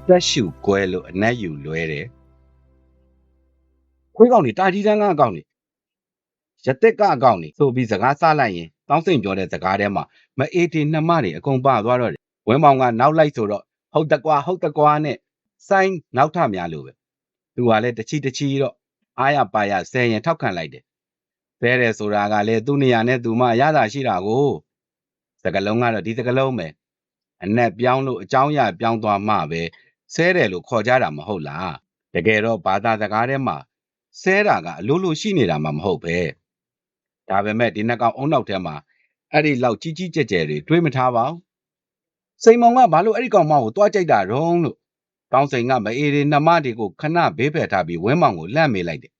အသက်ရှူကွဲလို့အနက်ယူလွဲတယ်ခွေးကောင်တွေတာကြီးတန်းကအကောင်တွေရတက်ကအကောင်တွေဆိုပြီးစကားဆလိုက်ရင်တောင်းစိန်ပြောတဲ့စကားထဲမှာမအေးတီနှမတွေအကုန်ပါသွားတော့တယ်ဝင်းမောင်ကနောက်လိုက်ဆိုတော့ဟုတ်တကွာဟုတ်တကွာနဲ့စိုင်းနောက်ထများလို့ပဲသူကလည်းတချီတချီတော့အားရပါရဆယ်ရင်ထောက်ခံလိုက်တယ်ဘဲတယ်ဆိုတာကလည်းသူ့နေရာနဲ့သူမှရတာရှိတာကိုစကလုံးကတော့ဒီစကလုံးပဲအနက်ပြောင်းလို့အကြောင်းအရာပြောင်းသွားမှပဲ ဆဲတယ်လို့ခေါ်ကြတာမဟုတ်လားတကယ်တော့ဘာသာစကားထဲမှာဆဲတာကအလိုလိုရှိနေတာမှမဟုတ်ပဲဒါပေမဲ့ဒီနှစ်ကောင်အုံနောက်ထဲမှာအဲ့ဒီလောက်ကြီးကြီးကျယ်ကျယ်တွေတွေးမထားပါဘူးစိန်မောင်ကဘာလို့အဲ့ဒီကောင်မကိုတွားကြိုက်တာတုံးလို့တောင်းစိန်ကမအေးတွေနှမတွေကိုခဏဘေးဖယ်ထားပြီးဝင်းမောင်ကိုလှမ်းမေးလိုက်တယ်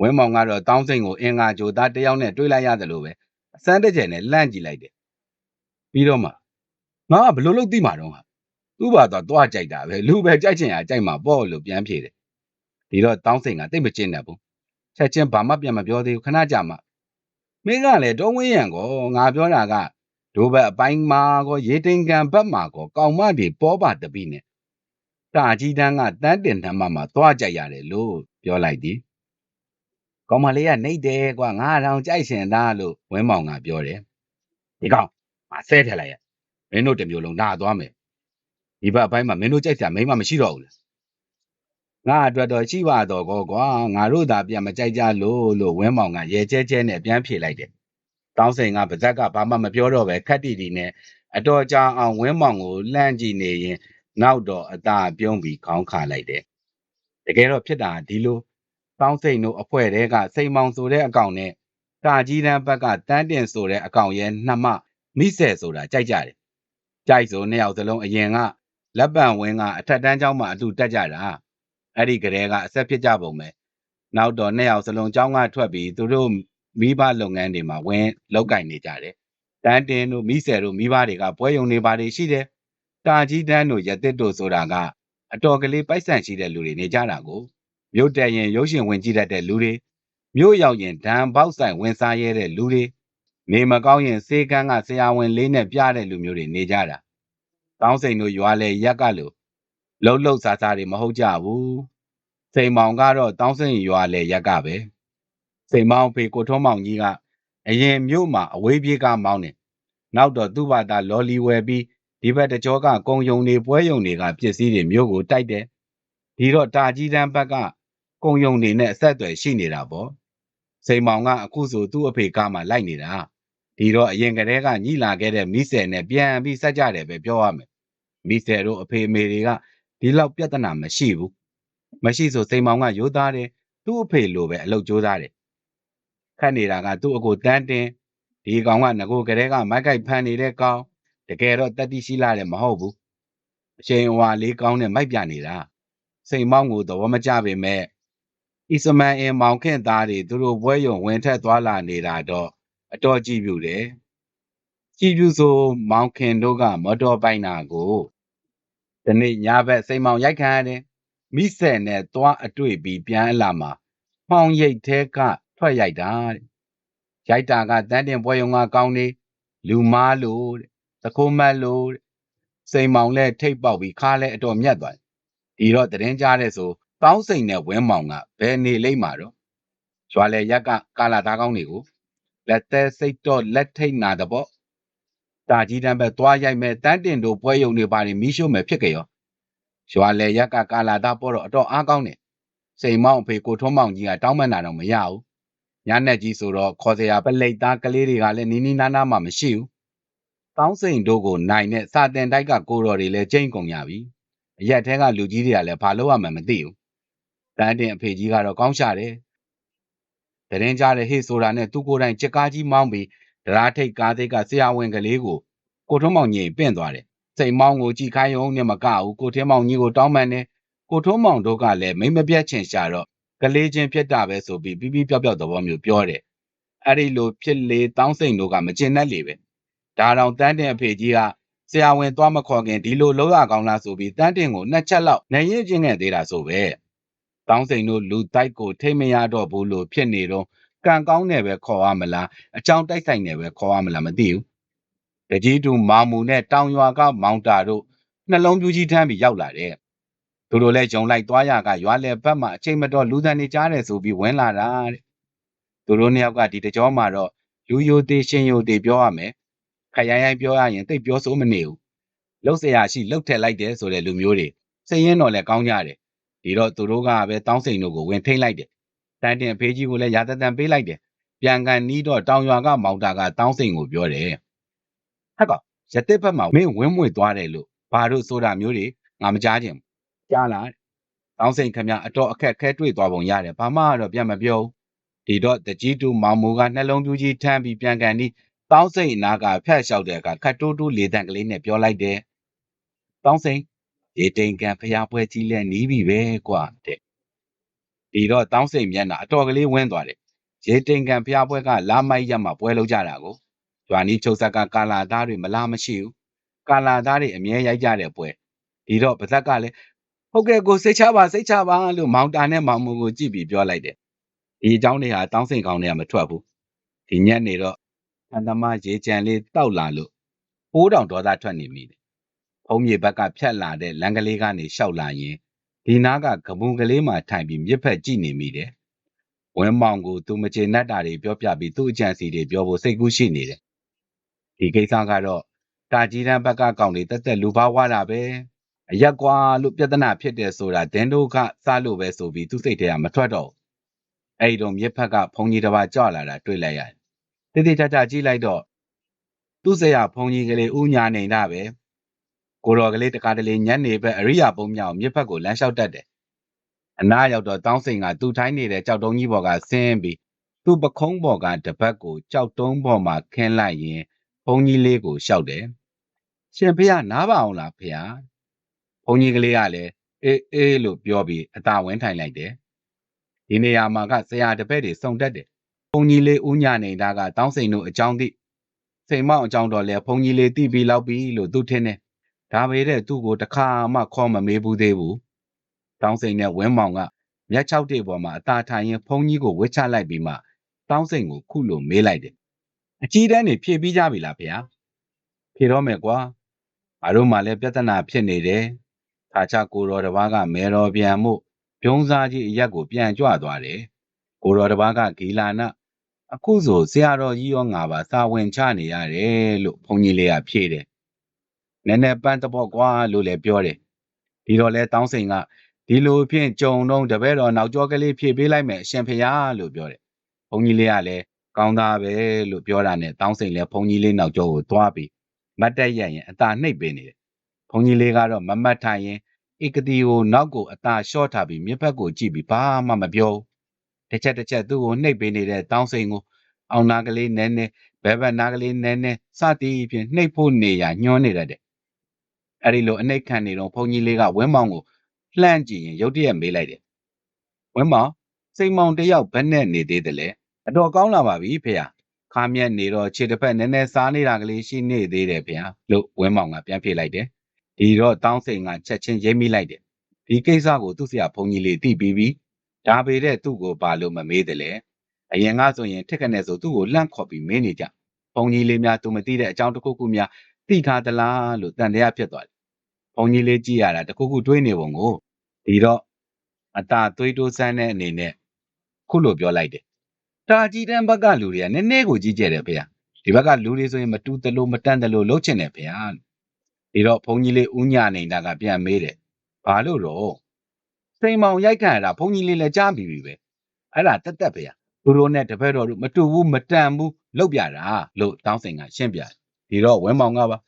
ဝင်းမောင်ကတော့တောင်းစိန်ကိုအင်္ဂါကြိုသားတယောက်နဲ့တွေးလိုက်ရတယ်လို့ပဲအစမ်းတစ်ကျယ်နဲ့လှမ်းကြည့်လိုက်တယ်ပြီးတော့မှငါကဘလို့လို့သိမှာတော့ဟာ သူ့ဘာတော့တွားကြိုက်တာပဲလူပဲကြိုက်ချင်ရကြိုက်မှာပေါ့လို့ပြန်ဖြေတယ်ဒီတော့တောင်းစိန်ကတိတ်မကျင့်တတ်ဘူးချက်ချင်းဘာမှပြန်မပြောသေးဘူးခဏကြာမှမင်းကလည်းတုံးဝင်းရံကောငါပြောတာကဒိုးဘက်အပိုင်းမှာကောရေတိန်ကန်ဘက်မှာကောကောင်မတွေပေါ်ပါတပိနဲ့တာကြီးတန်းကတန်းတင်နှမ်းမမှာသွားကြိုက်ရတယ်လို့ပြောလိုက်သည်ကောင်မလေးကနှိတ်တယ်ကွာငါတောင်ကြိုက်ရှင်သားလို့ဝင်းမောင်ကပြောတယ်ဒီကောင်မဆဲထက်လိုက်ရမင်းတို့တစ်မျိုးလုံးနာသွားမယ် ဒီဘက်အပိုင်းမှာမင်းတို့ကြိုက်စရာမိမမရှိတော့ဘူးလားငါအတွက်တော့ရှိပါတော့ကောကွာငါတို့သာပြန်မကြိုက်ကြလို့လို့ဝင်းမောင်ကရဲကျဲကျဲနဲ့ပြန်ဖြေလိုက်တယ်တောင်းစိန်ကပါဇက်ကဘာမှမပြောတော့ပဲခက်တီတီနဲ့အတော်ကြာအောင်ဝင်းမောင်ကိုလှမ်းကြည့်နေရင်နောက်တော့အသာပြုံးပြီးခေါင်းခါလိုက်တယ်တကယ်တော့ဖြစ်တာဒီလိုတောင်းစိန်တို့အဖွဲတဲကစိန်မောင်ဆိုတဲ့အကောင်နဲ့တာကြီးတန်းဘက်ကတန်းတင်ဆိုတဲ့အကောင်ရဲ့နှမမိဆယ်ဆိုတာကြိုက်ကြတယ်ကြိုက်ဆိုနှစ်ယောက်စလုံးအရင်က လက်ပံဝင်းကအထက်တန်းကျောင်းမှာအတူတက်ကြတာအဲ့ဒီကလေးကအဆက်ဖြစ်ကြပုံပဲနောက်တော့နှစ်ယောက်စလုံးကျောင်းကထွက်ပြီးသူတို့မိဘလုပ်ငန်းတွေမှာဝင်လောက်ကင်နေကြတယ်တန်းတင်တို့မိဆယ်တို့မိဘတွေကပွဲရုံနေပါတယ်ရှိတယ်တာကြီးတန်းတို့ရတစ်တို့ဆိုတာကအတော်ကလေးပိုက်ဆံရှိတဲ့လူတွေနေကြတာကိုမြို့တက်ရင်ရုပ်ရှင်ဝင်ကြည့်တတ်တဲ့လူတွေမြို့ရောက်ရင်ဒံပေါက်ဆိုင်ဝင်စားရဲတဲ့လူတွေနေမကောင်းရင်စေကန်းကဆရာဝန်လေးနဲ့ပြတဲ့လူမျိုးတွေနေကြတာ တောင်းစိန်တို့ရွာလေရက်ကလို့လှုပ်လှုပ်စားစားတွေမဟုတ်ကြဘူးစိန်မောင်ကတော့တောင်းစိန်ရွာလေရက်ကပဲစိန်မောင်ဖေကိုထုံးမောင်ကြီးကအရင်မြို့မှာအဝေးပြေးကမောင်းတယ်နောက်တော့သူ့ဘာသာလော်လီဝယ်ပြီးဒီဘက်တကြောကကုံယုံတွေပွဲယုံတွေကပစ္စည်းတွေမြို့ကိုတိုက်တယ်ဒီတော့တာကြီးတန်းဘက်ကကုံယုံတွေနဲ့အဆက်အသွယ်ရှိနေတာပေါ့စိန်မောင်ကအခုဆိုသူ့အဖေကမှလိုက်နေတာ ဒီတော့အရင်ကတည်းကညှိလာခဲ့တဲ့မိဆယ်နဲ့ပြန်ပြီးဆက်ကြတယ်ပဲပြောရမယ်မိဆယ်တို့အဖေအမေတွေကဒီလောက်ပြဿနာမရှိဘူးမရှိဆိုစိန်မောင်ကရိုးသားတယ်သူ့အဖေလိုပဲအလုပ်ကြိုးစားတယ်ခတ်နေတာကသူ့အကိုတန်းတင်ဒီကောင်ကငကိုကလေးကမိုက်ကိုက်ဖန်နေတဲ့ကောင်တကယ်တော့တက်တိရှိလာတယ်မဟုတ်ဘူးအချိန်အဝါလေးကောင်းနဲ့မိုက်ပြနေတာစိန်မောင်းကိုသဘောမကျပေမဲ့အစ္စမန်အင်မောင်ခင်သားတွေသူတို့ဘွဲယုံဝင်ထက်သွားလာနေတာတော့ အတော်ကြည့်ပြူတယ်ကြည့်ပြူဆိုမောင်ခင်တို့ကမော်တော်ပိုင်နာကိုဒီနေ့ညဘက်စိန်မောင်ရိုက်ခံရတယ်မိဆယ်နဲ့သွားအတွေ့ပြီးပြန်အလာမှာဖောင်ရိတ်ထဲကထွက်ရိုက်တာတဲ့ရိုက်တာကတန်းတင်ပွဲယုံကကောင်းနေလူမားလို့တဲ့သခိုးမတ်လို့တဲ့စိန်မောင်လဲထိတ်ပေါက်ပြီးခါလဲအတော်မြတ်သွားတယ်ဒီတော့တရင်ကြားတဲ့ဆိုတောင်းစိန်နဲ့ဝင်းမောင်ကဘယ်နေလိမ့်မှာတော့ရွာလေရက်ကကာလာသားကောင်းတွေကို လက်သက်စိတ်တော့လက်ထိတ်နာတဲ့ပေါ့တာကြီးတန်းပဲသွားရိုက်မဲ့တန်းတင်တို့ပွဲယုံတွေပါနေမီးရှို့မယ်ဖြစ်ကြရောရွာလေရက်ကကာလာသားပေါ်တော့အတော်အားကောင်းတယ်စိန်မောင်အဖေကိုထွန်းမောင်ကြီးကတောင်းပန်တာတော့မရဘူးညနေကြီးဆိုတော့ခေါ်စရာပလိတ်သားကလေးတွေကလည်းနီးနီးနားနားမှမရှိဘူးတောင်းစိန်တို့ကိုနိုင်တဲ့စာတင်တိုက်ကကိုတော်တွေလည်းကျိန်ကုန်ရပြီအရက်ထဲကလူကြီးတွေကလည်းဘာလို့ရမှန်းမသိဘူးတန်းတင်အဖေကြီးကတော့ကောင်းရှာတယ် တရင်ကြားတဲ့ဟေ့ဆိုတာနဲ့သူကိုယ်တိုင်ကြက်ကားကြီးမောင်းပြီးဒရာထိတ်ကားသိက်ကဆရာဝန်ကလေးကိုကိုထုံးမောင်ကြီးပင့်သွားတယ်စိန်မောင်းကိုကြည်ခိုင်းရုံနဲ့မကဘူးကိုထင်းမောင်ကြီးကိုတောင်းပန်တယ်ကိုထုံးမောင်တို့ကလည်းမိမပြတ်ချင်ရှာတော့ကလေးချင်းဖြစ်တာပဲဆိုပြီးပြီးပြီးပြောက်ပြောက်သဘောမျိုးပြောတယ်အဲ့ဒီလိုဖြစ်လေတောင်းစိန်တို့ကမကျင်တတ်လေပဲဒါတောင်တန်းတင်အဖေကြီးကဆရာဝန်သွားမခေါ်ခင်ဒီလိုလောက်ရကောင်းလားဆိုပြီးတန်းတင်ကိုနှစ်ချက်လောက်နေရင်ချင်းခဲ့သေးတာဆိုပဲ တောင်းစိန်တို့လူတိုက်ကိုထိမရတော့ဘူးလို့ဖြစ်နေတော့ကံကောင်းတယ်ပဲခေါ်ရမလားအချောင်းတိုက်ဆိုင်တယ်ပဲခေါ်ရမလားမသိဘူးတကြီးတူမောင်မူနဲ့တောင်ရွာကမောင်တာတို့ နှလုံးပြူးကြီးထမ်းပြီးရောက်လာတယ်သူတို့လည်းဂျုံလိုက်သွားရကရွာလေဘက်မှာအချိန်မတော်လူသံနေကြားတယ်ဆိုပြီးဝင်လာတာတဲ့သူတို့နှစ်ယောက်ကဒီတကြောမှာတော့လူယိုသေးရှင်ယိုသေးပြောရမယ်ခရိုင်ရိုင်းပြောရရင်တိတ်ပြောဆိုမနေဘူးလှုပ်เสียရရှိလှုပ်ထက်လိုက်တယ်ဆိုတဲ့လူမျိုးတွေစိတ်ရင်းတော့လည်းကောင်းကြတယ် ဒီတော့သူတို့ကပဲတောင်းစိန်တို့ကိုဝင်ထိတ်လိုက်တယ်တန်တင်ဖေးကြီးကိုလည်းရာတတန်ပေးလိုက်တယ်ပြန်ကန်နီးတော့တောင်ရွာကမောင်တာကတောင်းစိန်ကိုပြောတယ်ဟက်ကောင်ရတဲ့ဘက်မှာမင်းဝင်းမွေသွားတယ်လို့ဘာလို့ဆိုတာမျိုးတွေငါမကြားချင်ဘူးကြားလားတောင်းစိန်ခမအတော့အခက်ခဲတွေ့သွားပုံရတယ်ဘာမှတော့ပြန်မပြောဘူးဒီတော့တကြီးတူမောင်မိုးကနှလုံးပြူးကြီးထမ်းပြီးပြန်ကန်နီးတောင်းစိန်အနာကဖက်လျှောက်တဲ့အခါခတ်တိုးတိုးလေတံကလေးနဲ့ပြောလိုက်တယ်တောင်းစိန် ရေတိန်ကန်ဖျားပွဲကြီးလဲနီးပြီပဲကွာတဲ့ဒီတော့တောင်းစိန်မျက်နှာအတော်ကလေးဝင်းသွားတယ်ရေတိန်ကန်ဖျားပွဲကလာမိုက်ရက်မှာပွဲလုံးကြတာကိုကျွာနီးချုပ်ဆက်ကကာလာသားတွေမလားမရှိဘူးကာလာသားတွေအမြဲရိုက်ကြတဲ့ပွဲဒီတော့ပါဇက်ကလည်းဟုတ်ကဲ့ကိုစိတ်ချပါစိတ်ချပါလို့မောင်တာနဲ့မောင်မူကိုကြည့်ပြီးပြောလိုက်တယ်ဒီအကြောင်းတွေဟာတောင်းစိန်ကောင်းတွေကမထွက်ဘူးဒီညက်နေတော့အန်သမားရေကြံလေးတောက်လာလို့ပိုးတောင်ဒေါသထွက်နေမိတယ် ဖုံးမြေဘက်ကဖြတ်လာတဲ့လမ်းကလေးကနေရှောက်လာရင်ဒီနားကကပူကလေးမှာထိုင်ပြီးမြစ်ဖက်ကြည့်နေမိတယ်ဝင်းမောင်ကိုသူမချေနှက်တာတွေပြောပြပြီးသူ့အကြံစီတွေပြောဖို့စိတ်ကူးရှိနေတယ်ဒီကိစ္စကတော့တာကြီးတန်းဘက်ကကောင်တွေတက်တက်လူပါဝါတာပဲအရက်ကွာလို့ပြဿနာဖြစ်တယ်ဆိုတာဒင်းတို့ကစားလို့ပဲဆိုပြီးသူ့စိတ်ထဲကမထွက်တော့ဘူးအဲ့ဒီတော့မြစ်ဖက်ကဘုံကြီးတစ်ပါးကြောက်လာတာတွေ့လိုက်ရတယ်တိတိကျကျကြည့်လိုက်တော့သူ့ဆရာဘုံကြီးကလေးဥညာနေတာပဲ ကိုတော်ကလေးတကားတလေညက်နေပဲအရိယာပုံမြောက်မြစ်ဖက်ကိုလမ်းလျှောက်တတ်တယ်အနားရောက်တော့တောင်းစိန်ကသူ့ထိုင်းနေတဲ့ကြောက်တုံးကြီးပေါ်ကဆင်းပြီးသူ့ပခုံးပေါ်ကတပတ်ကိုကြောက်တုံးပေါ်မှာခင်းလိုက်ရင်ဘုံကြီးလေးကိုရှောက်တယ်ရှင်ဖေကနားပါအောင်လားဖေဟာဘုံကြီးကလေးကလည်းအေးအေးလို့ပြောပြီးအသာဝင်းထိုင်လိုက်တယ်ဒီနေရာမှာကဆရာတပည့်တွေစုံတက်တယ်ဘုံကြီးလေးဦးညာနေတာကတောင်းစိန်တို့အကြောင်းသိစိန်မောင်အကြောင်းတော့လဲဘုံကြီးလေးတိပြီးလောက်ပြီလို့သူထင်တယ် ဒါပေတဲ့သူ့ကိုတခါမှခေါ်မမေးဘူးသေးဘူးတောင်းစိန်နဲ့ဝင်းမောင်ကမြက်ချောက်တေပေါ်မှာအသာထိုင်ရင်ဘုံကြီးကိုဝစ်ချလိုက်ပြီးမှတောင်းစိန်ကိုခုလိုမေးလိုက်တယ်အကြီးတန်းနေဖြည့်ပြီးကြပြီလားဖေဟာဖြည့်တော့မယ်ကွာငါတို့မှလည်းပြဿနာဖြစ်နေတယ်။ခါချကိုတော်တစ်ပါးကမဲတော်ပြန်မှုပြုံးစားကြီးအရက်ကိုပြန်ကြွသွားတယ်။ကိုတော်တစ်ပါးကဂီလာနာအခုဆိုဆရာတော်ကြီးရောငါပါစာဝင်ချနေရတယ်လို့ဘုန်းကြီးလေးကဖြေတယ်။ နည်းနည်းပန်းတပေါ့ကွာလို့လည်းပြောတယ်။ဒီတော့လဲတောင်းစိန်ကဒီလိုဖြင့်ကြုံတော့တပည့်တော်နောက်ကျောကလေးဖြည့်ပေးလိုက်မယ်အရှင်ဖရာလို့ပြောတယ်။ဘုန်းကြီးလေးကလည်းကောင်းသားပဲလို့ပြောတာနဲ့တောင်းစိန်လည်းဘုန်းကြီးလေးနောက်ကျောကိုသွားပြီးမတ်တက်ရက်ရင်အသာနှိပ်ပေးနေတယ်။ဘုန်းကြီးလေးကတော့မမတ်ထိုင်ရင်ဧကတိကိုနောက်ကိုအသာလျှော့ထားပြီးမြစ်ဘက်ကိုကြည့်ပြီးဘာမှမပြောဘူး။တစ်ချက်တစ်ချက်သူ့ကိုနှိပ်ပေးနေတဲ့တောင်းစိန်ကိုအောင်နာကလေးနဲနဲဘဲဘက်နာကလေးနဲနဲစသည်ဖြင့်နှိပ်ဖို့နေရညှောနေတတ်တယ်။ အဲဒီလိုအနှိပ်ခံနေတော့ဘုန်းကြီးလေးကဝင်းမောင်ကိုလှမ်းကြည့်ရင်ရုတ်တရက်မေးလိုက်တယ်။ဝင်းမောင်စိန်မောင်တယောက်ဘယ်နဲ့နေသေးတယ်လဲ။အတော်ကောင်းလာပါပြီဖေ။ခါမြက်နေတော့ခြေတစ်ဖက်နည်းနည်းစားနေတာကလေးရှိနေသေးတယ်ဗျာလို့ဝင်းမောင်ကပြန်ဖြေလိုက်တယ်ဒီတော့တောင်းစိန်ကချက်ချင်းရိပ်မိလိုက်တယ်ဒီကိစ္စကိုသူ့ဆရာဘုန်းကြီးလေးသိပြီးပြီဒါပေတဲ့သူ့ကိုဘာလို့မမေးတယ်လဲအရင်ကဆိုရင်ထက်ခနဲ့ဆိုသူ့ကိုလှန့်ခေါ်ပြီးမင်းနေကြဘုန်းကြီးလေးများသူမသိတဲ့အကြောင်းတစ်ခုခုများသိထားသလားလို့တန်တရားဖြစ်သွားတယ် ဘုန်းကြီးလေးကြည့်ရတာတစ်ခုခုတွေးနေပုံကိုဒီတော့အတာသွေးတိုးစမ်းတဲ့အနေနဲ့ခုလိုပြောလိုက်တယ်တာကြီးတန်းဘက်ကလူတွေကနည်းနည်းကိုကြီးကျယ်တယ်ဖေ။ဒီဘက်ကလူတွေဆိုရင်မတူတလို့မတန့်တလို့လှုပ်ချင်တယ်ဖေ။ဒီတော့ဘုန်းကြီးလေးဦးညာနေတာကပြန်မေးတယ်။ဘာလို့တော့စိန်မောင်ရိုက်ခံရတာဘုန်းကြီးလေးလည်းကြားပြီးပြီပဲ။အဲ့ဒါတက်တက်ဖေ။သူတို့နဲ့တပည့်တော်တို့မတူဘူးမတန်ဘူးလှုပ်ပြတာလို့တောင်းစိန်ကရှင်းပြတယ်။ဒီတော့ဝင်းမောင်ကပါ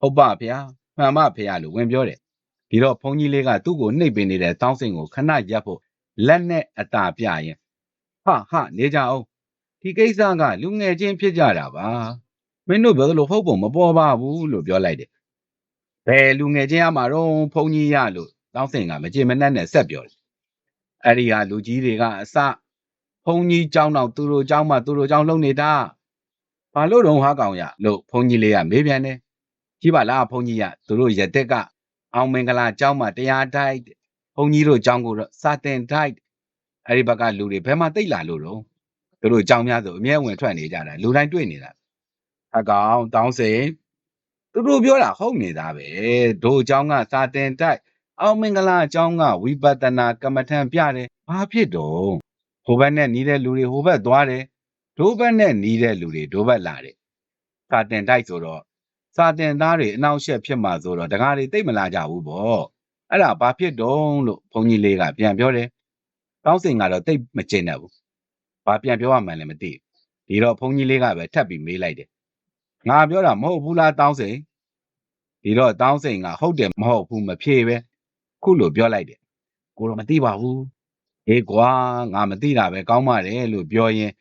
ဟုတ်ပါဖေ။ မှန်ပါဖေလို့ဝင်ပြောတယ်။ဒီတော့ဘုန်းကြီးလေးကသူ့ကိုနှိပ်ပင်နေတဲ့တောင်းစိန်ကိုခဏရပ်ဖို့လက်နဲ့အตาပြရင်ဟာဟာနေကြအောင်ဒီကိစ္စကလူငယ်ချင်းဖြစ်ကြတာပါမင်းတို့ပြောသလိုဟုတ်ပုံမပေါ်ပါဘူးလို့ပြောလိုက်တယ်ဘယ်လူငယ်ချင်းအမှာတော့ဖုန်ကြီးရလို့တောင်းစင်ကမကြင်မနှက်နဲ့ဆက်ပြောတယ်အဲ့ဒီဟာလူကြီးတွေကအစဖုန်ကြီးเจ้าနောက်သူတို့เจ้าမှသူတို့เจ้าလုံနေတာဘာလို့တော့ဟာကောင်ရလို့ဖုန်ကြီးလေးကမေးပြန်တယ် ရှိပါလားဘုန်းကြီးကသူတို့ရတက်ကအောင်မင်္ဂလာကျောင်းမှာတရားတိုက်ဘုန်းကြီးတို့ကျောင်းကိုတော့စာတင်တိုက်အဲ့ဒီဘက်ကလူတွေဘယ်မှာတိတ်လာလို့တော့သူတို့ကျောင်းများဆိုအမြဲဝင်ထွက်နေကြတာလူတိုင်းတွေ့နေတာအကောင်တောင်းစင်သူတို့ပြောတာဟုတ်နေတာပဲတို့ကျောင်းကစာတင်တိုက်အောင်မင်္ဂလာအကြောင်းကဝိပဿနာကမ္မထံပြတယ်ဘာဖြစ်တော့ဟိုဘက်နဲ့နီးတဲ့လူတွေဟိုဘက်သွားတယ်ဒိုးဘက်နဲ့နီးတဲ့လူတွေဒိုးဘက်လာတယ်စာတင်တိုက်ဆိုတော့ စာတင်သားတွေအနောက်ရှက်ဖြစ်မှာဆိုတော့တကားတွေတိတ်မလာကြဘူးပေါ့အဲ့ဒါဘာဖြစ်တော့လို့ဘုန်းကြီးလေးကပြန်ပြောတယ်တောင်းစင်ကတော့တိတ်မကျင်တတ်ဘူးဘာပြန်ပြောရမှန်းလည်းမသိဘူးဒီတော့ဘုန်းကြီးလေးကပဲထပ်ပြီးမေးလိုက်တယ်ငါပြောတာမဟုတ်ဘူးလားတောင်းစင်ဒီတော့တောင်းစင်ကဟုတ်တယ်မဟုတ်ဘူးမဖြေပဲခုလိုပြောလိုက်တယ်ကိုတော့မသိပါဘူးအေးကွာငါမသိတာပဲကောင်းပါတယ်လို့ပြောရင်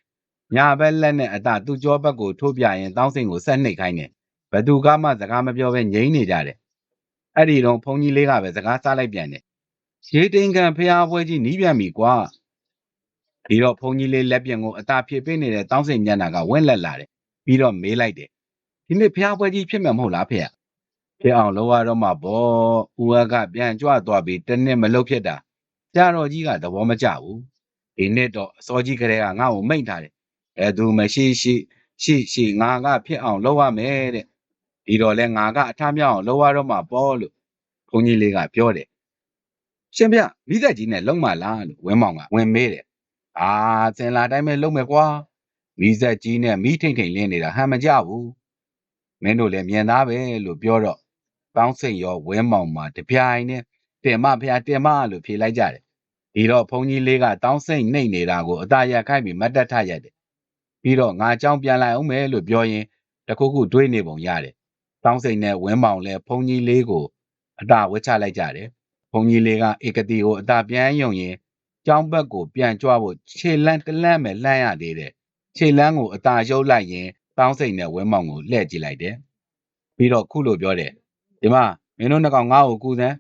ညာဘက်လက်နဲ့အတသူ့ကြောဘက်ကိုထိုးပြရင်တောင်းစင်ကိုဆက်နှိပ်ခိုင်းတယ် ဘသူကမှစကားမပြောပဲငြိမ့်နေကြတယ်အဲ့ဒီတော့ဘုန်းကြီးလေးကပဲစကားစားလိုက်ပြန်တယ်ရေတိန်ကန်ဖျားပွဲကြီးနီးပြန်ပြီကွာဒီတော့ဘုန်းကြီးလေးလက်ပြန်ကိုအตาဖြည့်ပေးနေတဲ့တောင်းစင်မျက်နှာကဝင့်လက်လာတယ်ပြီးတော့မေးလိုက်တယ်ဒီနေ့ဖျားပွဲကြီးဖြစ်မှာမဟုတ်လားဖေရဖြစ်အောင်လုပ်ရတော့မှာပေါ့ဦးအကပြန်ကြွသွားပြီးတစ်နှစ်မလုပ်ဖြစ်တာကြာတော်ကြီးကသဘောမကျဘူးဒီနှစ်တော့အစောကြီးကလေးကငါ့ကိုမိန့်ထားတယ်အဲသူမရှိရှိရှိရှိငါကဖြစ်အောင်လုပ်ရမယ်တဲ့ ဒီတော့လဲငါကအထမြောက်အောင်လှုပ်ရတော့မှာပေါ့လို့ဘုန်းကြီးလေးကပြောတယ်ရှင်ဗျမိသက်ကြီးနဲ့လုံမလားလို့ဝင်းမောင်ကဝင်မေးတယ်အာသင်လာတိုင်းပဲလုံမယ်ကွာမိသက်ကြီးနဲ့မိထိန်ထိန်လင်းနေတာဟန်မကြဘူးမင်းတို့လည်းမြင်သားပဲလို့ပြောတော့ပေါင်းစိန်ရောဝင်းမောင်မှာတပြိုင်နဲ့တင်မဖះတင်မလို့ဖြေလိုက်ကြတယ်ဒီတော့ဘုန်းကြီးလေးကတောင်းစိန်နှိမ့်နေတာကိုအသာရခိုက်ပြီးမတ်တက်ထရိုက်တယ်ပြီးတော့ငါကြောင်းပြန်လိုက်အောင်မယ်လို့ပြောရင်တခုခုတွေးနေပုံရတယ် တောင်းစိန်နဲ့ဝင်းမောင်လဲဘုံကြီးလေးကိုအတာဝှက်ချလိုက်ကြတယ်။ဘုံကြီးလေးကဧကတိကိုအတာပြန်ယုံရင်ကျောင်းဘက်ကိုပြန်ကြွဖို့ခြေလန်းတလန့်ပဲလှမ်းရသေးတယ်။ခြေလန်းကိုအတာရုပ်လိုက်ရင်တောင်းစိန်နဲ့ဝင်းမောင်ကိုလှည့်ကြည့်လိုက်တယ်။ပြီးတော့ခုလိုပြောတယ်။ဒီမှာမင်းတို့နှစ်ကောင်ငါ့ကိုကူစမ်း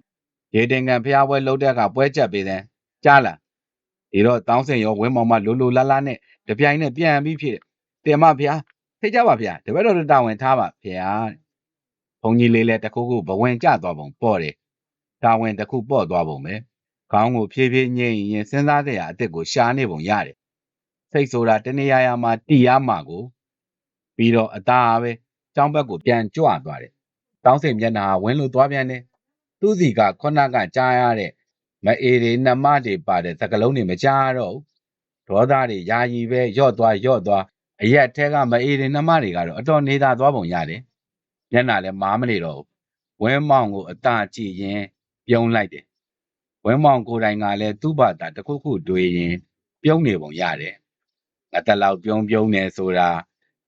ရေတင်ကန်ဖျားပွဲလှုပ်တဲ့ကပွဲချက်ပေးတယ်။ကြားလား။ဒီတော့တောင်းစိန်ရောဝင်းမောင်မလိုလိုလားလားနဲ့တပြိုင်နဲ့ပြန်ပြီးဖြစ်တယ်။တင်မဖျားဖိတ်ကြပါဖျားတပည့်တော်တာဝန်ထားပါဖျား။ ဘုန်းကြီးလေးလည်းတခုခုဘဝင်ကျသွားပုံပေါ့တယ်တာဝန်တစ်ခုပေါ့သွားပုံပဲခေါင်းကိုဖြည်းဖြည်းညှိရင်စဉ်းစားတဲ့အရာအစ်စ်ကိုရှာနေပုံရတယ်စိတ်ဆိုတာတနေရာရာမှာတီးရမှာကိုပြီးတော့အသားပဲကျောင်းဘက်ကိုပြန်ကြွသွားတယ်တောင်းစိန်မျက်နှာဝင်းလို့သွားပြန်တယ်သူ့စီကခုနကကြားရတဲ့မအေတွေနှမတွေပါတဲ့သကလုံးတွေမကြားရတော့ဘူးဒေါသတွေယာယီပဲယော့သွားယော့သွားအရက်ထဲကမအေတွေနှမတွေကတော့အတော်နေသာသွားပုံရတယ် မျက်နှာလည်းမားမနေတော့ဘူးဝင်းမောင်ကိုအသာကြည့်ရင်ပြုံးလိုက်တယ်ဝင်းမောင်ကိုယ်တိုင်ကလည်းသူ့ဘာသာတစ်ခုခုတွေးရင်ပြုံးနေပုံရတယ်ငါတလောက်ပြုံးပြုံးနေဆိုတာ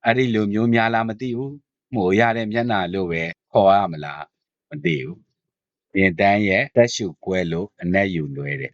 အဲ့ဒီလိုမျိုးများလားမသိဘူးမှုရတဲ့မျက်နှာလို့ပဲခေါ်ရမလားမသိဘူးပြင်တန်းရဲ့တက်ရှုကွဲလို့အနက်ယူလွဲတယ်